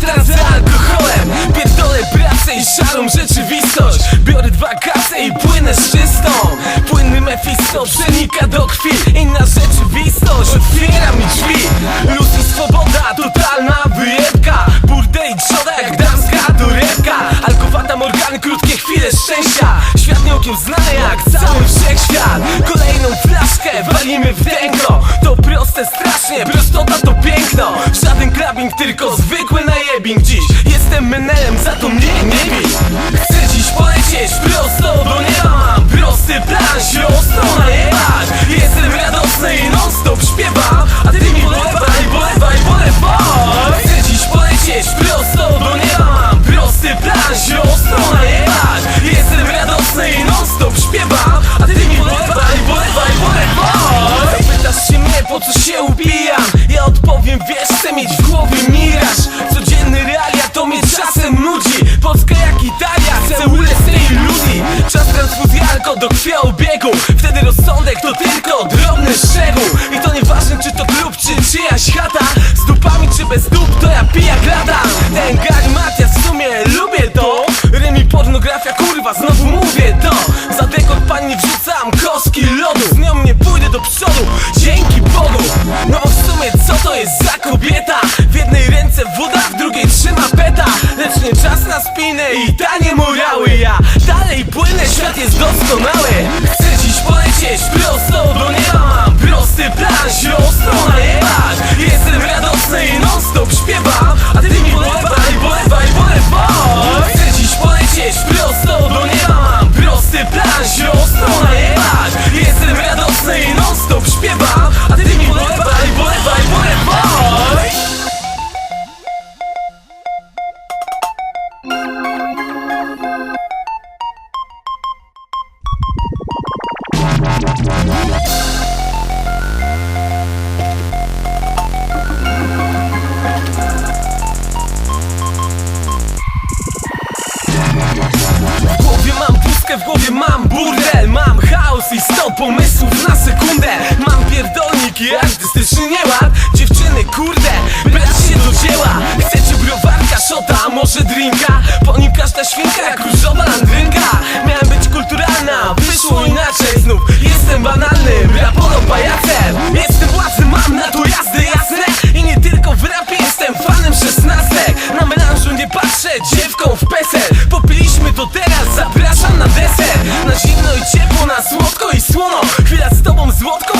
zeszmacę, zatracę alkoholem. Pierdolę pracę i szarą rzeczywistość. Biorę dwa kasy i płynę z czystą. Płynny Mefisto przenika do krwi. Inna rzeczywistość. Otwiera mi drzwi. Luz i swoboda, totalna wyjebka. Burdej trzoda jak damska torebka Alkowata Morgany, krótkie chwile szczęścia. Świat nie okiem znany jak cały wszechświat. Kolejną flaszkę walimy w tęgo To proste strasznie, prostota to piękno. Żaden klubing, tylko zwykły Dziś. Jestem menelem, za to mnie nie bij Chcę dziś polecieć prosto to tylko drobny szczegół I to nieważne czy to klub czy czyjaś chata Z dupami czy bez dup to ja pijak latam Ten galimatia w sumie lubię to Remi pornografia kurwa znowu mówię to Za dekor pani wrzucam kostki lodu Z nią nie pójdę do przodu dzięki Bogu No bo w sumie co to jest za kobieta? W jednej ręce woda, w drugiej trzyma peta Lecz nie czas na spinę i tanie morały Ja dalej płynę, świat jest doskonały Chcę dziś w głowie mam burdel. Mam chaos i sto pomysłów na sekundę. Mam pierdolnik i artystyczny nieład. Dziewczyny, kurde, brać się do dzieła. Chcecie browarka, szota, może drinka? Po nim każda świnka jak różowa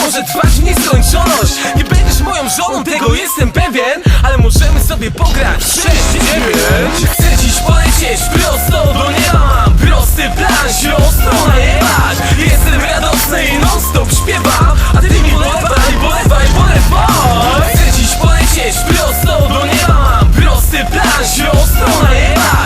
może trwać w nieskończoność? Nie będziesz moją żoną, tego jestem pewien Ale możemy sobie pograć. 6, 9 Chcę dziś polecieć prosto do nieba Mam prosty plan, się ostro najebać. Jestem radosny i non stop śpiewam. A ty mi polewaj, polewaj, polewaj Chcę dziś polecieć prosto do nieba Mam prosty plan, się ostro najebać.